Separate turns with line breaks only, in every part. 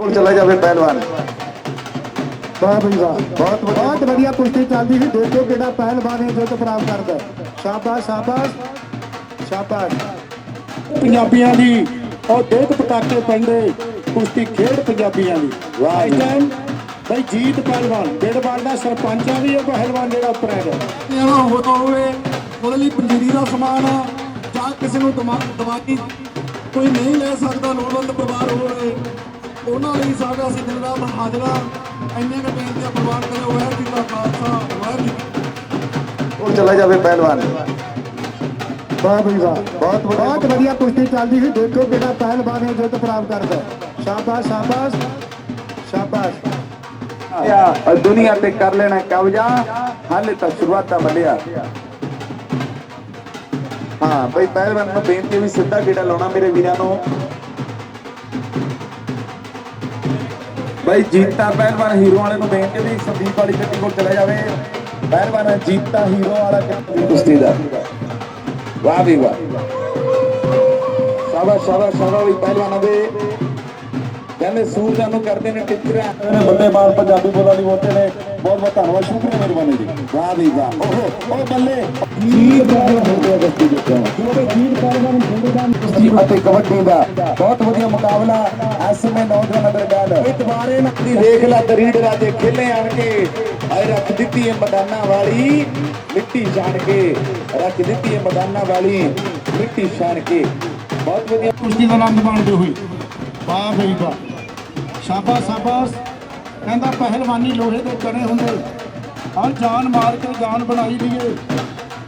ਹੁਣ ਚਲਾ ਜਾਵੇ ਪਹਿਲਵਾਨ।
ਵਾਹ ਬਈ ਵਾਹ।
ਬਹੁਤ ਵਧੀਆ।
ਬਹੁਤ ਵਧੀਆ ਕੁਸ਼ਤੀ ਚੱਲਦੀ ਸੀ। ਦੇਖੋ ਕਿਹੜਾ ਪਹਿਲਵਾਨ ਹੈ ਜਿੱਤ ਪ੍ਰਾਪਤ ਕਰਦਾ। ਸ਼ਾਬਾਸ਼ ਸ਼ਾਬਾਸ਼। ਸ਼ਾਬਾਸ਼। ਪੰਜਾਬੀਆਂ ਦੀ ਉਹ ਦੇਖ ਪਟਾਕੇ ਪੈਂਦੇ। ਕੁਸ਼ਤੀ ਖੇਡ ਪੰਜਾਬੀਆਂ ਦੀ।
ਵਾਹ
ਇਸ
ਜੀ।
ਟਾਈਮ ਬਈ ਜੀਤ ਪਹਿਲਵਾਨ। ਡੇਢਵਾਲ ਦਾ ਸਰਪੰਚ ਆ ਵੀ ਇਹ ਪਹਿਲਵਾਨ ਜਿਹੜਾ ਉੱਪਰ ਹੈਗਾ।
ਜਿਹੜਾ ਹੋ ਤਾਂ ਹੋਵੇ। ਉਹਦੇ ਲਈ ਪੰਜੀਰੀ ਦਾ ਸਮਾਨ ਆ, ਜਾਂ ਕਿਸੇ ਨੂੰ ਦਿਮਾਗ ਦਵਾਈ ਕੋਈ ਨਹੀਂ ਲੈ ਸਕਦਾ। ਲੋੜਵੰਦ ਪਰਿਵਾਰ ਹੋਵੇ। ਉਹਨਾਂ ਲਈ ਸਾਡਾ ਰਾਤ ਹਾਜ਼ਰਾ ਇੰਨੇ ਕੁ ਬੇਨਤੀਆਂ ਪ੍ਰਵਾਨ ਕਰੇ ਵਾਹਿਗੁਰੂ ਜੀ ਦਾ ਖਾਲਸਾ ਵਾਹਿਗੁਰੂ ਜੀ ਕੀ ਫਤਿਹ।
ਹੁਣ ਚਲਾ ਜਾਵੇ ਪਹਿਲਵਾਨ।
ਵਾਹ ਬਈ ਵਾਹ
ਬਹੁਤ ਵਧੀਆ।
ਬਹੁਤ ਵਧੀਆ ਕੁਸ਼ਤੀ ਚੱਲਦੀ ਸੀ ਦੇਖੋ ਕਿਹੜਾ ਪਹਿਲਵਾਨ ਹੈ ਜਿੱਤ ਪ੍ਰਾਪਤ ਕਰਦਾ ਹੈ। ਸ਼ਾਬਾਸ਼ ਸ਼ਾਬਾਸ਼। ਸ਼ਾਬਾਸ਼।
ਆ ਦੁਨੀਆ ਤੇ ਕਰ ਲੈਣਾ ਕਬਜ਼ਾ। ਹਾਲੇ ਤਾਂ ਸ਼ੁਰੂਆਤਾਂ ਵੱਡਿਆ ਹਾਂ ਬਈ ਪਹਿਲਵਾਨ ਨੂੰ ਬੇਨਤੀ ਵੀ ਸਿੱਧਾ ਗੇੜਾ ਲਾਉਣਾ ਮੇਰੇ ਵੀਰਾਂ ਨੂੰ। ਬਈ ਜੀਤਾ ਪਹਿਲਵਾਨ ਹੀਰੋ ਵਾਲੇ ਨੂੰ ਬੇਨਤੀ ਵੀ ਸੰਦੀਪ ਵਾਲੀ ਗੱਡੀ ਕੋਲ ਚਲਾ ਜਾਵੇ। ਪਹਿਲਵਾਨ ਜੀਤਾ ਹੀਰੋ ਵਾਲਾ ਕੁਸ਼ਤੀ ਦਾ। ਵਾਹ ਵੀ ਵਾਹ। ਸ਼ਾਬਾਸ਼ ਸ਼ਾਬਾਸ਼ ਸ਼ਾਬਾਸ਼ ਵੀ ਪਹਿਲਵਾਨਾਂ ਦੇ। ਕਹਿੰਦੇ ਸੂਰਜਾਂ ਨੂੰ ਕਰਦੇ ਨੇ ਟਿੱਚਰਾਂ
ਮੇਰੇ ਬੰਦੇ ਮਾਲ ਪੰਜਾਬੀ ਬੋਲਾਂ ਦੀ ਬੋਲਦੇ ਨੇ। ਬਹੁਤ ਬਹੁਤ ਧੰਨਵਾਦ ਸ਼ੁਕਰੀਆ ਮਿਹਰਬਾਨੀ ਜੀ।
ਵਾਹ ਵੀ ਵਾਹ। ਓਹ ਓ ਬੱਲੇ।
ਜੀਤ ਪਹਿਲਵਾਨ ਹੁੰਦੇ ਆ ਕੁਸ਼ਤੀ ਜਿੱਤਿਆ ਕਿਉਂਕਿ ਜੀਤ ਪਹਿਲਵਾਨ ਜ਼ਿੰਦਗਾਨ
ਕੁਸ਼ਤੀ ਅਤੇ ਕਬੱਡੀ ਦਾ ਬਹੁਤ ਵਧੀਆ ਮੁਕਾਬਲਾ ਸਮੇਂ ਨੌਜਵਾਨਾਂ ਇਹ ਦੁਬਾਰੇ ਨਾ ਦੀ ਦੇਖ ਲੈ ਦਰੀੜ ਰਾਜੇ ਖੇਲੇ ਆਣ ਕੇ ਆਏ ਰੱਖ ਦਿੱਤੀ ਹੈ ਮੈਦਾਨਾਂ ਵਾਲੀ। ਮਿੱਟੀ ਛਾਣ ਕੇ ਰੱਖ ਦਿੱਤੀ ਹੈ ਮੈਦਾਨਾਂ ਵਾਲੀ। ਮਿੱਟੀ ਛਾਣ ਕੇ। ਬਹੁਤ ਵਧੀਆ।
ਕੁਸ਼ਤੀ ਦਾ ਆਨੰਦ ਮਾਣਦੇ ਹੋਏ। ਵਾਹ ਬਈ ਵਾਹ। ਸ਼ਾਬਾਸ਼ ਸ਼ਾਬਾਸ਼। ਕਹਿੰਦਾ ਪਹਿਲਵਾਨੀ ਲੋਹੇ ਦੇ ਕੜੇ ਹੁੰਦੇ। ਹਰ ਜਾਨ ਮਾਰ ਕੇ ਜਾਨ ਬਣਾਈ ਦੀਏ।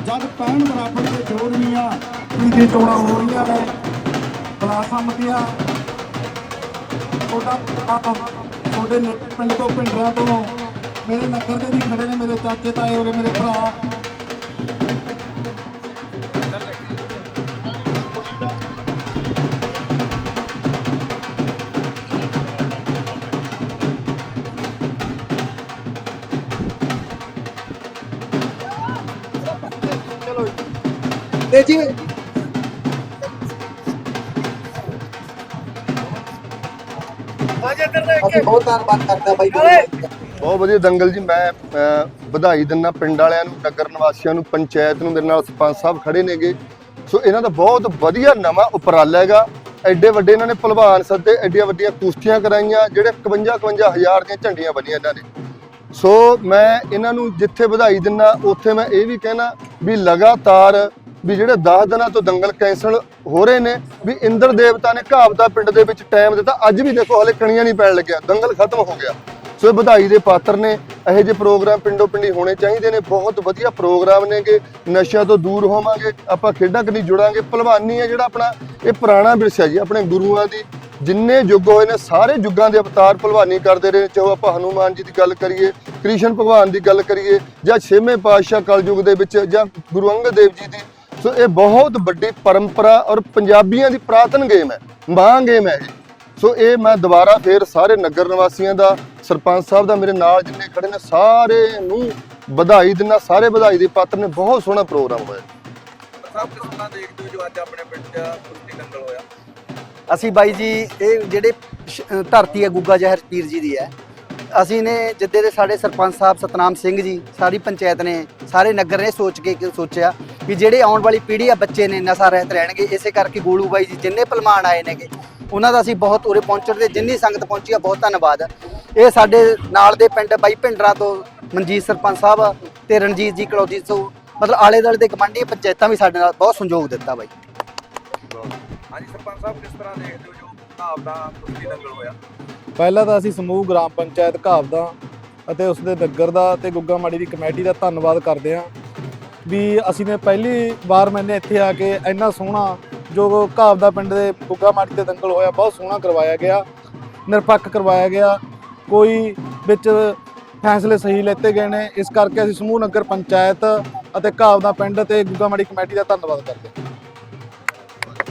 ਜਦ ਪੈਣ ਬਰਾਬਰ ਦੇ ਜੋੜ ਮੀਆਂ
ਦੀ ਚੋਣਾਂ ਹੋ ਰਹੀਆਂ ਨੇ। ਕਲਾਸਾਂ ਮਤੀਆਂ ਤੁਹਾਡਾ ਤੁਹਾਡੇ ਪਿੰਡ ਤੋਂ ਪਿੰਡਾਂ ਤੋਂ। ਮੇਰੇ ਨਗਰ ਦੇ ਵੀ ਖੜੇ ਨੇ, ਮੇਰੇ ਚਾਚੇ, ਤਾਏ ਹੋਰੇ, ਮੇਰੇ ਭਰਾ।
ਅਸੀਂ ਬਹੁਤ ਧੰਨਵਾਦ ਕਰਦੇ ਹਾਂ ਬਾਈ
ਬਹੁਤ ਵਧੀਆ ਦੰਗਲ ਜੀ ਮੈਂ ਅਹ, ਵਧਾਈ ਦਿੰਦਾ ਪਿੰਡ ਵਾਲਿਆਂ ਨੂੰ ਨਗਰ ਨਿਵਾਸੀਆਂ ਨੂੰ ਪੰਚਾਇਤ ਨੂੰ ਮੇਰੇ ਨਾਲ ਸਰਪੰਚ ਸਾਹਿਬ ਖੜੇ ਨੇਗੇ। ਸੋ ਇਹਨਾਂ ਦਾ ਬਹੁਤ ਵਧੀਆ ਨਵਾਂ ਉਪਰਾਲਾ ਹੈਗਾ। ਐਡੇ ਵੱਡੇ ਇਹਨਾਂ ਨੇ ਭਲਵਾਨ ਸੱਦੇ ਐਡੀਆਂ ਵੱਡੀਆਂ ਕੁਸ਼ਤੀਆਂ ਕਰਾਈਆਂ ਜਿਹੜੇ 51 51 ਹਜ਼ਾਰ ਦੀਆਂ ਝੰਡੀਆਂ ਬਣੀਆਂ ਇਹਨਾਂ ਨੇ। ਸੋ ਮੈਂ ਇਹਨਾਂ ਨੂੰ ਜਿੱਥੇ ਵਧਾਈ ਦਿੰਦਾ ਉੱਥੇ ਮੈਂ ਇਹ ਵੀ ਕਹਿਣਾ ਵੀ ਲਗਾਤਾਰ ਵੀ ਜਿਹੜੇ 10 ਦਿਨਾਂ ਤੋਂ ਦੰਗਲ ਕੈਂਸਲ ਹੋ ਰਹੇ ਨੇ, ਵੀ ਇੰਦਰ ਦੇਵਤਾ ਨੇ ਘਾਵਤਾ ਪਿੰਡ ਦੇ ਵਿੱਚ ਟਾਈਮ ਦਿੱਤਾ। ਅੱਜ ਵੀ ਦੇਖੋ, ਹਲੇ ਕਣੀਆਂ ਨਹੀਂ ਪੈਣ ਲੱਗਿਆ। ਦੰਗਲ ਖਤਮ ਹੋ ਗਿਆ। ਸੋ ਇਹ ਵਧਾਈ ਦੇ ਪਾਤਰ ਨੇ। ਇਹੋ ਜਿਹੇ ਪ੍ਰੋਗਰਾਮ ਪਿੰਡੋ ਪਿੰਡੀ ਹੋਣੇ ਚਾਹੀਦੇ ਨੇ। ਬਹੁਤ ਵਧੀਆ ਪ੍ਰੋਗਰਾਮ ਨੇਗੇ। ਨਸ਼ਿਆਂ ਤੋਂ ਦੂਰ ਹੋਵਾਂਗੇ। ਆਪਾਂ ਖੇਡਾਂ ਕਨੀ ਜੁੜਾਂਗੇ। ਭਲਵਾਨੀ ਹੈ ਜਿਹੜਾ ਆਪਣਾ, ਇਹ ਪੁਰਾਣਾ ਵਿਰਸਾ ਜੀ, ਆਪਣੇ ਗੁਰੂਆਂ ਦੀ। ਜਿੰਨੇ ਯੁੱਗ ਹੋਏ ਨੇ, ਸਾਰੇ ਯੁੱਗਾਂ ਦੇ ਅਵਤਾਰ ਭਲਵਾਨੀ ਕਰਦੇ ਰਹੇ ਚਾਹੇ ਆਪਾਂ ਹਨੂਮਾਨ ਜੀ ਦੀ ਗੱਲ ਕਰੀਏ, ਕ੍ਰਿਸ਼ਨ ਭਗਵਾਨ ਦੀ ਗੱਲ ਕਰੀਏ, ਜਾਂ ਛੇਵੇਂ ਪਾਤਸ਼ਾਹ ਕਲਯੁਗ ਦੇ ਵਿੱਚ, ਜਾਂ ਗੁਰੂ ਅੰਗਦ ਦੇਵ ਜੀ ਦੀ ਸੋ ਇਹ ਬਹੁਤ ਵੱਡੀ ਪਰੰਪਰਾ ਔਰ ਪੰਜਾਬੀਆਂ ਦੀ ਪ੍ਰਾਤਨ ਗੇਮ ਹੈ ਮਾਂ ਗੇਮ ਹੈ ਸੋ ਇਹ ਮੈਂ ਦੁਬਾਰਾ ਫੇਰ ਸਾਰੇ ਨਗਰ ਨਿਵਾਸੀਆਂ ਦਾ ਸਰਪੰਚ ਸਾਹਿਬ ਦਾ ਮੇਰੇ ਨਾਲ ਜਿੰਨੇ ਖੜੇ ਨੇ ਸਾਰੇ ਨੂੰ ਵਧਾਈ ਦਿੰਦਾ ਸਾਰੇ ਵਧਾਈ ਦੇ ਪਾਤਰ ਨੇ ਬਹੁਤ ਸੋਹਣਾ ਪ੍ਰੋਗਰਾਮ ਹੋਇਆ।
ਅਸੀਂ ਬਾਈ ਜੀ ਇਹ ਜਿਹੜੇ ਧਰਤੀ ਹੈ ਗੁੱਗਾ ਜ਼ਹਿਰ ਪੀਰ ਜੀ ਦੀ ਹੈ ਅਸੀਂ ਨੇ ਜਿੱਦੇ ਦੇ ਸਾਡੇ ਸਰਪੰਚ ਸਾਹਿਬ ਸਤਨਾਮ ਸਿੰਘ ਜੀ, ਸਾਰੀ ਪੰਚਾਇਤ ਨੇ, ਸਾਰੇ ਨਗਰ ਨੇ ਸੋਚ ਕੇ ਸੋਚਿਆ ਵੀ ਜਿਹੜੇ ਆਉਣ ਵਾਲੀ ਪੀੜ੍ਹੀ ਆ, ਬੱਚੇ ਨੇ ਨਸ਼ਾ ਰਹਿਤ ਰਹਿਣਗੇ, ਇਸੇ ਕਰਕੇ ਗੋਲੂ ਬਾਈ ਜੀ ਜਿੰਨੇ ਭਲਮਾਨ ਆਏ ਨੇਗੇ, ਉਹਨਾਂ ਦਾ ਅਸੀਂ ਬਹੁਤ ਉਰੇ ਪਹੁੰਚਣ ਦੇ ਜਿੰਨੀ ਸੰਗਤ ਪਹੁੰਚੀ ਆ, ਬਹੁਤ ਧੰਨਵਾਦ। ਇਹ ਸਾਡੇ ਨਾਲ ਦੇ ਪਿੰਡ ਬਾਈ ਭਿੰਡਰਾ ਤੋਂ ਮਨਜੀਤ ਸਰਪੰਚ ਸਾਹਿਬ ਤੇ ਰਣਜੀਤ ਜੀ ਕਲੌਜੀ ਤੋਂ, ਮਤਲਬ ਆਲੇ ਦੁਆਲੇ ਦੇ ਗਮੰਡੀ ਪੰਚਾਇਤਾਂ ਵੀ ਸਾਡੇ ਨਾਲ ਬਹੁਤ ਸੰਯੋਗ ਦਿੱਤਾ ਬਾਈ।
ਹਾਂਜੀ, ਸਰਪੰਚ ਸਾਹਿਬ ਕਿਸ ਤਰ੍ਹਾਂ ਦੇਖਦੇ ਹੋ ਜੋ ਭਾਵ ਦਾ ਕੁਸ਼ਤੀ ਹੋਇਆ?
ਪਹਿਲਾਂ ਤਾਂ ਅਸੀਂ ਸਮੂਹ ਗ੍ਰਾਮ ਪੰਚਾਇਤ ਘਾਵਦਾ ਅਤੇ ਉਸ ਦੇ ਨਗਰ ਦਾ ਤੇ ਗੁੱਗਾ ਮਾੜੀ ਦੀ ਕਮੇਟੀ ਦਾ ਧੰਨਵਾਦ ਕਰਦੇ ਹਾਂ ਵੀ ਅਸੀਂ ਨੇ ਪਹਿਲੀ ਵਾਰ ਮੈਨੇ ਇੱਥੇ ਆ ਕੇ ਇੰਨਾ ਸੋਹਣਾ ਜੋ ਘਾਵਦਾ ਪਿੰਡ ਦੇ ਗੁੱਗਾ ਮਾੜੀ ਤੇ ਦੰਗਲ ਹੋਇਆ, ਬਹੁਤ ਸੋਹਣਾ ਕਰਵਾਇਆ ਗਿਆ, ਨਿਰਪੱਖ ਕਰਵਾਇਆ ਗਿਆ, ਕੋਈ ਵਿੱਚ ਫੈਸਲੇ ਸਹੀ ਲੈਤੇ ਗਏ ਨੇ, ਇਸ ਕਰਕੇ ਅਸੀਂ ਸਮੂਹ ਨਗਰ ਪੰਚਾਇਤ ਅਤੇ ਘਾਵ ਦਾ ਪਿੰਡ ਤੇ ਗੁੱਗਾ ਮਾੜੀ ਕਮੇਟੀ ਦਾ ਧੰਨਵਾਦ ਕਰਦੇ ਹਾਂ।